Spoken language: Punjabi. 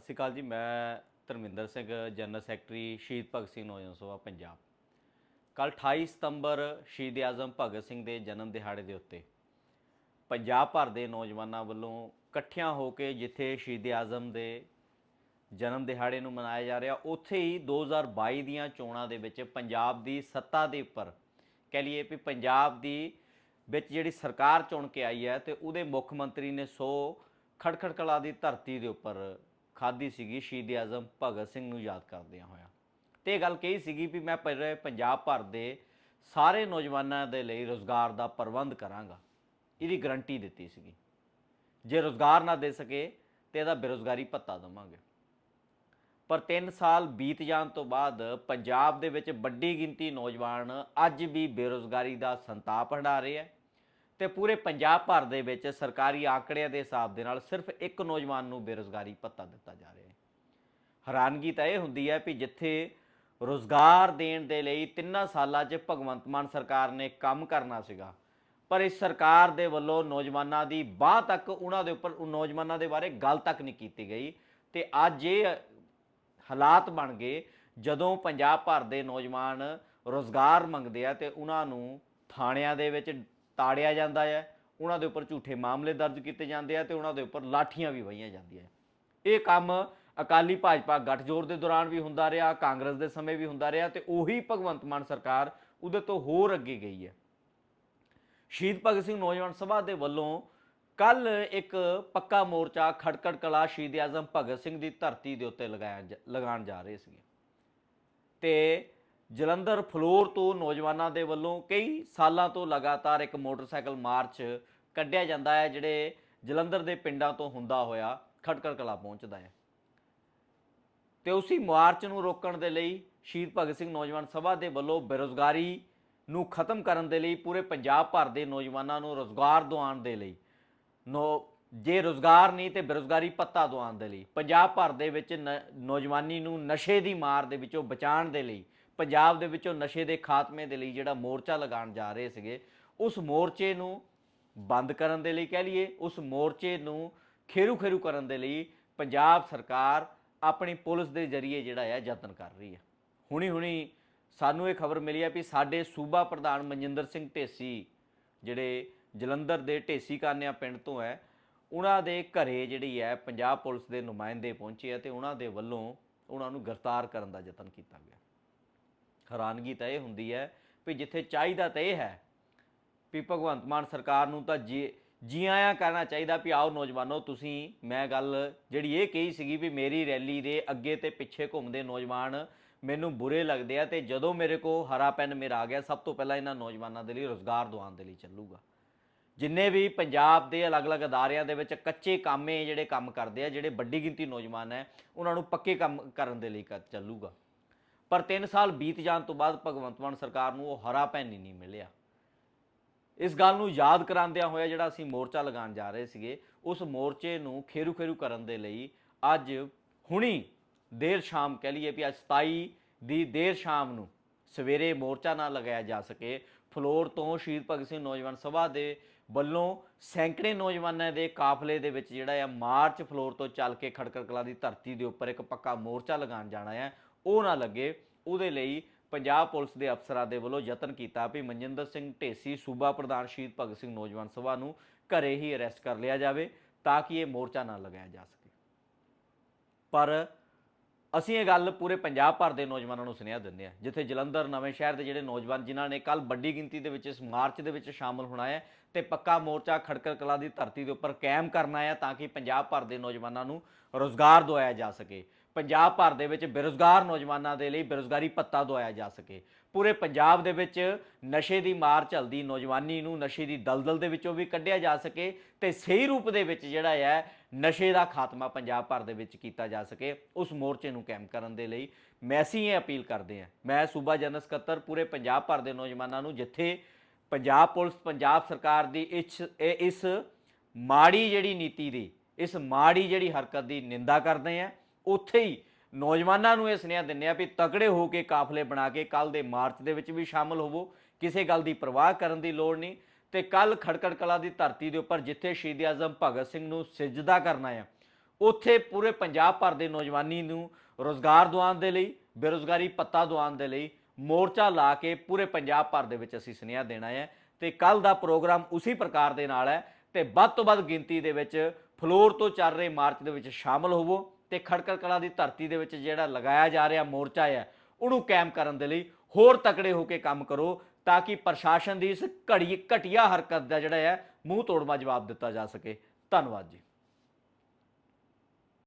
ਸਤਿ ਸ਼੍ਰੀ ਅਕਾਲ ਜੀ, ਮੈਂ ਧਰਮਿੰਦਰ ਸਿੰਘ ਜਨਰਲ ਸੈਕਟਰੀ ਸ਼ਹੀਦ ਭਗਤ ਸਿੰਘ ਨੌਜਵਾਨ ਸਭਾ ਪੰਜਾਬ। ਕੱਲ 28 ਸਤੰਬਰ ਸ਼ਹੀਦ ਆਜ਼ਮ ਭਗਤ ਸਿੰਘ ਦੇ ਜਨਮ ਦਿਹਾੜੇ ਦੇ ਉੱਤੇ ਪੰਜਾਬ ਭਰ ਦੇ ਨੌਜਵਾਨਾਂ ਵੱਲੋਂ ਇਕੱਠਿਆਂ ਹੋ ਕੇ ਜਿੱਥੇ ਸ਼ਹੀਦ ਆਜ਼ਮ ਦੇ ਜਨਮ ਦਿਹਾੜੇ ਨੂੰ ਮਨਾਇਆ ਜਾ ਰਿਹਾ, ਉੱਥੇ ਹੀ 2022 ਦੀਆਂ ਚੋਣਾਂ ਦੇ ਵਿੱਚ ਪੰਜਾਬ ਦੀ ਸੱਤਾ ਦੇ ਉੱਪਰ ਕਹਿ ਲਈਏ ਵੀ ਪੰਜਾਬ ਦੀ ਵਿੱਚ ਜਿਹੜੀ ਸਰਕਾਰ ਚੁਣ ਕੇ ਆਈ ਹੈ ਤੇ ਉਹਦੇ ਮੁੱਖ ਮੰਤਰੀ ਨੇ ਸੋ ਖੜਖੜ ਕਲਾ ਦੀ ਧਰਤੀ ਦੇ ਉੱਪਰ ਖਾਦੀ ਸੀਗੀ ਸ਼ਹੀਦ ਆਜ਼ਮ ਭਗਤ ਸਿੰਘ ਨੂੰ ਯਾਦ ਕਰਦਿਆਂ ਹੋਇਆ। ਤੇ ਇਹ ਗੱਲ ਕਹੀ ਸੀਗੀ ਵੀ ਮੈਂ ਪੂਰੇ ਪੰਜਾਬ ਭਰ ਦੇ ਸਾਰੇ ਨੌਜਵਾਨਾਂ ਦੇ ਲਈ ਰੋਜ਼ਗਾਰ ਦਾ ਪ੍ਰਬੰਧ ਕਰਾਂਗਾ। ਇਹਦੀ ਗਰੰਟੀ ਦਿੱਤੀ ਸੀਗੀ। ਜੇ ਰੋਜ਼ਗਾਰ ਨਾ ਦੇ ਸਕੇ ਤੇ ਇਹਦਾ ਬੇਰੋਜ਼ਗਾਰੀ ਭੱਤਾ ਦਵਾਂਗੇ। ਪਰ 3 ਸਾਲ ਬੀਤ ਜਾਣ ਤੋਂ ਬਾਅਦ ਪੰਜਾਬ ਦੇ ਵਿੱਚ ਵੱਡੀ ਗਿਣਤੀ ਨੌਜਵਾਨ ਅੱਜ ਵੀ ਬੇਰੋਜ਼ਗਾਰੀ ਦਾ ਸੰਤਾਪ ਹੰਢਾ ਰਹੇ ਹੈ। ਤੇ ਪੂਰੇ ਪੰਜਾਬ ਭਰ ਦੇ ਵਿੱਚ ਸਰਕਾਰੀ ਆંકੜਿਆਂ ਦੇ ਹਿਸਾਬ ਦੇ ਨਾਲ ਸਿਰਫ ਇੱਕ ਨੌਜਵਾਨ ਨੂੰ ਬੇਰੋਜ਼ਗਾਰੀ ਭੱਤਾ ਦਿੱਤਾ ਜਾ ਰਿਹਾ ਹੈ। ਹੈਰਾਨਗੀ ਤਾਂ ਇਹ ਹੁੰਦੀ ਹੈ ਵੀ ਜਿੱਥੇ ਰੋਜ਼ਗਾਰ ਦੇਣ ਦੇ ਲਈ ਤਿੰਨਾਂ ਸਾਲਾਂ 'ਚ ਭਗਵੰਤ ਮਾਨ ਸਰਕਾਰ ਨੇ ਕੰਮ ਕਰਨਾ ਸੀਗਾ, ਪਰ ਇਸ ਸਰਕਾਰ ਦੇ ਵੱਲੋਂ ਨੌਜਵਾਨਾਂ ਦੀ ਬਾਹ ਤੱਕ ਉਹਨਾਂ ਦੇ ਉੱਪਰ, ਨੌਜਵਾਨਾਂ ਦੇ ਬਾਰੇ ਗੱਲ ਤੱਕ ਨਹੀਂ ਕੀਤੀ ਗਈ ਤੇ ਅੱਜ ਇਹ ਹਾਲਾਤ ਬਣ ਗਏ ਜਦੋਂ ਪੰਜਾਬ ਭਰ ਦੇ ਨੌਜਵਾਨ ਰੋਜ਼ਗਾਰ ਮੰਗਦੇ ਆ ਤੇ ਉਹਨਾਂ ਨੂੰ ਥਾਣਿਆਂ ਦੇ ਵਿੱਚ ਤਾੜਿਆ ਜਾਂਦਾ ਹੈ, ਉਹਨਾਂ ਦੇ ਉੱਪਰ ਝੂਠੇ ਮਾਮਲੇ ਦਰਜ ਕੀਤੇ ਜਾਂਦੇ ਆ ਤੇ ਉਹਨਾਂ ਦੇ ਉੱਪਰ ਲਾਠੀਆਂ ਵੀ ਵਹੀਆਂ ਜਾਂਦੀਆਂ ਇਹ ਕੰਮ ਅਕਾਲੀ ਭਾਜਪਾ ਗੱਠਜੋੜ ਦੇ ਦੌਰਾਨ ਵੀ ਹੁੰਦਾ ਰਿਹਾ, ਕਾਂਗਰਸ ਦੇ ਸਮੇਂ ਵੀ ਹੁੰਦਾ ਰਿਹਾ ਤੇ ਉਹੀ ਭਗਵੰਤ ਮਾਨ ਸਰਕਾਰ ਉਹਦੇ ਤੋਂ ਹੋਰ ਅੱਗੇ ਗਈ ਹੈ। ਸ਼ਹੀਦ ਭਗਤ ਸਿੰਘ ਨੌਜਵਾਨ ਸਭਾ ਦੇ ਵੱਲੋਂ ਕੱਲ ਇੱਕ ਪੱਕਾ ਮੋਰਚਾ ਖੜਕੜ ਕਲਾ ਸ਼ਹੀਦ ਆਜ਼ਮ ਭਗਤ ਸਿੰਘ ਦੀ ਧਰਤੀ ਦੇ ਉੱਤੇ ਲਗਾਇਆ ਲਗਾਉਣ ਜਾ ਰਹੇ ਸੀਗੇ। ਤੇ ਜਲੰਧਰ ਫਲੋਰ ਤੋਂ ਨੌਜਵਾਨਾਂ ਦੇ ਵੱਲੋਂ ਕਈ ਸਾਲਾਂ ਤੋਂ ਲਗਾਤਾਰ ਇੱਕ ਮੋਟਰਸਾਈਕਲ ਮਾਰਚ ਕੱਢਿਆ ਜਾਂਦਾ ਹੈ, ਜਿਹੜੇ ਜਲੰਧਰ ਦੇ ਪਿੰਡਾਂ ਤੋਂ ਹੁੰਦਾ ਹੋਇਆ ਖਟਕੜ ਕਲਾ ਪਹੁੰਚਦਾ ਹੈ। ਤੇ ਉਸੇ ਮਾਰਚ ਨੂੰ ਰੋਕਣ ਦੇ ਲਈ ਸ਼ਹੀਦ ਭਗਤ ਸਿੰਘ ਨੌਜਵਾਨ ਸਭਾ ਦੇ ਵੱਲੋਂ ਬੇਰੋਜ਼ਗਾਰੀ ਨੂੰ ਖਤਮ ਕਰਨ ਦੇ ਲਈ ਪੂਰੇ ਪੰਜਾਬ ਭਰ ਦੇ ਨੌਜਵਾਨਾਂ ਨੂੰ ਰੋਜ਼ਗਾਰ ਦਿਵਾਉਣ ਦੇ ਲਈ, ਨੋ, ਜੇ ਰੋਜ਼ਗਾਰ ਨਹੀਂ ਤੇ ਬੇਰੋਜ਼ਗਾਰੀ ਪੱਤਾ ਦਿਵਾਉਣ ਦੇ ਲਈ, ਪੰਜਾਬ ਭਰ ਦੇ ਵਿੱਚ ਨ- ਨੌਜਵਾਨੀ ਨੂੰ ਨਸ਼ੇ ਦੀ ਮਾਰ ਦੇ ਵਿੱਚੋਂ ਬਚਾਉਣ ਦੇ ਲਈ ਪੰਜਾਬ ਦੇ ਵਿੱਚੋਂ ਨਸ਼ੇ ਦੇ ਖਾਤਮੇ ਦੇ ਲਈ ਜਿਹੜਾ ਮੋਰਚਾ ਲਗਾਉਣ ਜਾ ਰਹੇ ਸੀਗੇ, ਉਸ ਮੋਰਚੇ ਨੂੰ ਬੰਦ ਕਰਨ ਦੇ ਲਈ ਕਹਿ ਲਈਏ, ਉਸ ਮੋਰਚੇ ਨੂੰ ਖੇਰੂ ਖੇਰੂ ਕਰਨ ਦੇ ਲਈ ਪੰਜਾਬ ਸਰਕਾਰ ਆਪਣੀ ਪੁਲਿਸ ਦੇ ਜ਼ਰੀਏ ਜਿਹੜਾ ਹੈ ਯਤਨ ਕਰ ਰਹੀ ਹੈ ਹੁਣੀ ਹੁਣੀ ਸਾਨੂੰ ਇਹ ਖਬਰ ਮਿਲੀ ਹੈ ਵੀ ਸਾਡੇ ਸੂਬਾ ਪ੍ਰਧਾਨ ਮਨਜਿੰਦਰ ਸਿੰਘ ਢੇਸੀ, ਜਿਹੜੇ ਜਲੰਧਰ ਦੇ ਢੇਸੀ ਕਾਨਿਆ ਪਿੰਡ ਤੋਂ ਹੈ, ਉਹਨਾਂ ਦੇ ਘਰੇ ਜਿਹੜੀ ਹੈ ਪੰਜਾਬ ਪੁਲਿਸ ਦੇ ਨੁਮਾਇੰਦੇ ਪਹੁੰਚੇ ਆ ਤੇ ਉਹਨਾਂ ਦੇ ਵੱਲੋਂ ਉਹਨਾਂ ਨੂੰ ਗ੍ਰਿਫਤਾਰ ਕਰਨ ਦਾ ਯਤਨ ਕੀਤਾ ਗਿਆ। ਹੈਰਾਨਗੀ ਤਾਂ ਇਹ ਹੁੰਦੀ ਹੈ ਵੀ ਜਿੱਥੇ ਚਾਹੀਦਾ ਤਾਂ ਇਹ ਹੈ ਵੀ ਭਗਵੰਤ ਮਾਨ ਸਰਕਾਰ ਨੂੰ ਤਾਂ ਜੀ ਜੀ ਆਇਆਂ ਕਰਨਾ ਚਾਹੀਦਾ ਵੀ ਆਓ ਨੌਜਵਾਨੋ, ਤੁਸੀਂ, ਮੈਂ ਗੱਲ ਜਿਹੜੀ ਇਹ ਕਹੀ ਸੀਗੀ ਵੀ ਮੇਰੀ ਰੈਲੀ ਦੇ ਅੱਗੇ ਤੇ ਪਿੱਛੇ ਘੁੰਮਦੇ ਨੌਜਵਾਨ ਮੈਨੂੰ ਬੁਰੇ ਲੱਗਦੇ ਆ ਤੇ ਜਦੋਂ ਮੇਰੇ ਕੋ ਹਰਾ ਪੈਨ ਮੇਰਾ ਆ ਗਿਆ, ਸਭ ਤੋਂ ਪਹਿਲਾਂ ਇਹਨਾਂ ਨੌਜਵਾਨਾਂ ਦੇ ਲਈ ਰੋਜ਼ਗਾਰ ਦਵਾਉਣ ਦੇ ਲਈ ਚੱਲੂਗਾ। ਜਿੰਨੇ ਵੀ ਪੰਜਾਬ ਦੇ ਅਲੱਗ-ਅਲੱਗ ਅਦਾਰਿਆਂ ਦੇ ਵਿੱਚ ਕੱਚੇ ਕਾਮੇ ਜਿਹੜੇ ਕੰਮ ਕਰਦੇ ਆ, ਜਿਹੜੇ ਵੱਡੀ ਗਿਣਤੀ ਨੌਜਵਾਨ ਹੈ, ਉਹਨਾਂ ਨੂੰ ਪੱਕੇ ਕੰਮ ਕਰਨ ਦੇ ਲਈ ਕਰ- ਚੱਲੂਗਾ। ਪਰ 3 ਸਾਲ ਬੀਤ ਜਾਣ ਤੋਂ ਬਾਅਦ ਭਗਵੰਤ ਮਾਨ ਸਰਕਾਰ ਨੂੰ ਉਹ ਹਰਾ ਪੈਨ ਨਹੀਂ ਮਿਲਿਆ। ਇਸ ਗੱਲ ਨੂੰ ਯਾਦ ਕਰਾਉਂਦਿਆਂ ਹੋਇਆ ਜਿਹੜਾ ਅਸੀਂ ਮੋਰਚਾ ਲਗਾਉਣ ਜਾ ਰਹੇ ਸੀਗੇ, ਉਸ ਮੋਰਚੇ ਨੂੰ ਖੇਰੂ ਖੇਰੂ ਕਰਨ ਦੇ ਲਈ ਅੱਜ ਹੁਣੀ ਦੇਰ ਸ਼ਾਮ ਕਹਿ ਲਈਏ ਵੀ ਅੱਜ 27 ਦੀ ਦੇਰ ਸ਼ਾਮ ਨੂੰ ਸਵੇਰੇ ਮੋਰਚਾ ਨਾ ਲਗਾਇਆ ਜਾ ਸਕੇ, ਫਲੋਰ ਤੋਂ ਸ਼ਹੀਦ ਭਗਤ ਸਿੰਘ ਨੌਜਵਾਨ ਸਭਾ ਦੇ ਵੱਲੋਂ ਸੈਂਕੜੇ ਨੌਜਵਾਨਾਂ ਦੇ ਕਾਫਲੇ ਦੇ ਵਿੱਚ ਜਿਹੜਾ ਆ ਮਾਰਚ ਫਲੋਰ ਤੋਂ ਚੱਲ ਕੇ ਖੜਕੜ ਕਲਾ ਦੀ ਧਰਤੀ ਦੇ ਉੱਪਰ ਇੱਕ ਪੱਕਾ ਮੋਰਚਾ ਲਗਾਉਣ ਜਾਣਾ ਹੈ ਉਹ ਨਾ ਲੱਗੇ। ਉਹਦੇ ਲਈ ਪੰਜਾਬ ਪੁਲਿਸ ਦੇ ਅਫਸਰਾਂ ਦੇ ਵੱਲੋਂ ਯਤਨ ਕੀਤਾ ਵੀ ਮਨਜਿੰਦਰ ਸਿੰਘ ਢੇਸੀ, ਸੂਬਾ ਪ੍ਰਧਾਨ ਸ਼ਹੀਦ ਭਗਤ ਸਿੰਘ ਨੌਜਵਾਨ ਸਭਾ ਨੂੰ ਘਰੇ ਹੀ ਅਰੈਸਟ ਕਰ ਲਿਆ ਜਾਵੇ ਤਾਂ ਕਿ ਇਹ ਮੋਰਚਾ ਨਾ ਲਗਾਇਆ ਜਾ ਸਕੇ। ਪਰ ਅਸੀਂ ਇਹ ਗੱਲ ਪੂਰੇ ਪੰਜਾਬ ਭਰ ਦੇ ਨੌਜਵਾਨਾਂ ਨੂੰ ਸੁਨੇਹਾ ਦਿੰਦੇ ਆ ਜਿੱਥੇ ਜਲੰਧਰ ਨਵੇਂ ਸ਼ਹਿਰ ਦੇ ਜਿਹੜੇ ਨੌਜਵਾਨ ਜਿਨ੍ਹਾਂ ਨੇ ਕੱਲ ਵੱਡੀ ਗਿਣਤੀ ਦੇ ਵਿੱਚ ਇਸ ਮਾਰਚ ਦੇ ਵਿੱਚ ਸ਼ਾਮਲ ਹੋਣਾ ਹੈ ਤੇ ਪੱਕਾ ਮੋਰਚਾ ਖੜਕੜ ਕਲਾ ਦੀ ਧਰਤੀ ਦੇ ਉੱਪਰ ਕਾਇਮ ਕਰਨਾ ਹੈ ਤਾਂ ਕਿ ਪੰਜਾਬ ਭਰ ਦੇ ਨੌਜਵਾਨਾਂ ਨੂੰ ਰੋਜ਼ਗਾਰ ਦਵਾਇਆ ਜਾ ਸਕੇ। ਪੰਜਾਬ ਭਰ ਦੇ ਵਿੱਚ ਬੇਰੁਜ਼ਗਾਰ ਨੌਜਵਾਨਾਂ ਦੇ ਲਈ ਬੇਰੁਜ਼ਗਾਰੀ ਭੱਤਾ ਦਵਾਇਆ ਜਾ ਸਕੇ। ਪੂਰੇ ਪੰਜਾਬ ਦੇ ਵਿੱਚ ਨਸ਼ੇ ਦੀ ਮਾਰ ਚੱਲਦੀ ਨੌਜਵਾਨੀ ਨੂੰ ਨਸ਼ੇ ਦੀ ਦਲਦਲ ਦੇ ਵਿੱਚੋਂ ਵੀ ਕੱਢਿਆ ਜਾ ਸਕੇ ਤੇ ਸਹੀ ਰੂਪ ਦੇ ਵਿੱਚ ਜਿਹੜਾ ਹੈ ਨਸ਼ੇ ਦਾ ਖਾਤਮਾ ਪੰਜਾਬ ਭਰ ਦੇ ਵਿੱਚ ਕੀਤਾ ਜਾ ਸਕੇ ਉਸ ਮੋਰਚੇ ਨੂੰ ਕਾਇਮ ਕਰਨ ਦੇ ਲਈ। ਮੈਂ ਅਸੀਂ ਇਹ ਅਪੀਲ ਕਰਦੇ ਹਾਂ। ਮੈਂ ਸੂਬਾ ਜਨਰਲ ਸਕੱਤਰ ਪੂਰੇ ਪੰਜਾਬ ਭਰ ਦੇ ਨੌਜਵਾਨਾਂ ਨੂੰ ਜਿੱਥੇ ਪੰਜਾਬ ਪੁਲਿਸ, ਪੰਜਾਬ ਸਰਕਾਰ ਦੀ ਇਸ ਇਹ- ਇਸ ਮਾੜੀ ਜਿਹੜੀ ਨੀਤੀ ਦੀ, ਇਸ ਮਾੜੀ ਜਿਹੜੀ ਹਰਕਤ ਦੀ ਨਿੰਦਾ ਕਰਦੇ ਆ ਉੱਥੇ ਹੀ ਨੌਜਵਾਨਾਂ ਨੂੰ ਇਹ ਸੁਨੇਹਾ ਦਿੰਦੇ ਆ ਵੀ ਤਕੜੇ ਹੋ ਕੇ ਕਾਫਲੇ ਬਣਾ ਕੇ ਕੱਲ ਦੇ ਮਾਰਚ ਦੇ ਵਿੱਚ ਵੀ ਸ਼ਾਮਲ ਹੋਵੋ। ਕਿਸੇ ਗੱਲ ਦੀ ਪਰਵਾਹ ਕਰਨ ਦੀ ਲੋੜ ਨਹੀਂ ਤੇ ਕੱਲ ਖੜਕੜ ਕਲਾ ਦੀ ਧਰਤੀ ਦੇ ਉੱਪਰ ਜਿੱਥੇ ਸ਼ਹੀਦ ਆਜ਼ਮ ਭਗਤ ਸਿੰਘ ਨੂੰ ਸਿਜਦਾ ਕਰਨਾ ਆ, ਉੱਥੇ ਪੂਰੇ ਪੰਜਾਬ ਭਰ ਦੇ ਨੌਜਵਾਨੀ ਨੂੰ ਰੋਜ਼ਗਾਰ ਦਿਵਾਉਣ ਦੇ ਲਈ, ਬੇਰੋਜ਼ਗਾਰੀ ਪੱਤਾ ਦਿਵਾਉਣ ਦੇ ਲਈ ਮੋਰਚਾ ਲਾ ਕੇ ਪੂਰੇ ਪੰਜਾਬ ਭਰ ਦੇ ਵਿੱਚ ਅਸੀਂ ਸੁਨੇਹਾ ਦੇਣਾ ਹੈ ਤੇ ਕੱਲ ਦਾ ਪ੍ਰੋਗਰਾਮ ਉਸੇ ਪ੍ਰਕਾਰ ਦੇ ਨਾਲ ਹੈ ਤੇ ਵੱਧ ਤੋਂ ਵੱਧ ਗਿਣਤੀ ਦੇ ਵਿੱਚ ਫਲੋਰ ਤੋਂ ਚੱਲ ਰਹੇ ਮਾਰਚ ਦੇ ਵਿੱਚ ਸ਼ਾਮਲ ਹੋਵੋ। ਤੇ ਖੜਕੜ ਕਲਾ ਦੀ ਧਰਤੀ ਦੇ ਵਿੱਚ ਜਿਹੜਾ ਲਗਾਇਆ ਜਾ ਰਿਹਾ ਮੋਰਚਾ ਹੈ, ਉਹਨੂੰ ਕਾਇਮ ਕਰਨ ਦੇ ਲਈ ਹੋਰ ਤਕੜੇ ਹੋ ਕੇ ਕੰਮ ਕਰੋ ਤਾਂ ਕਿ ਪ੍ਰਸ਼ਾਸਨ ਦੀ ਇਸ ਘੜੀ ਘਟੀਆ ਹਰਕਤ ਦਾ ਜਿਹੜਾ ਹੈ, ਮੂੰਹ ਤੋੜਵਾ ਜਵਾਬ ਦਿੱਤਾ ਜਾ ਸਕੇ। ਧੰਨਵਾਦ ਜੀ।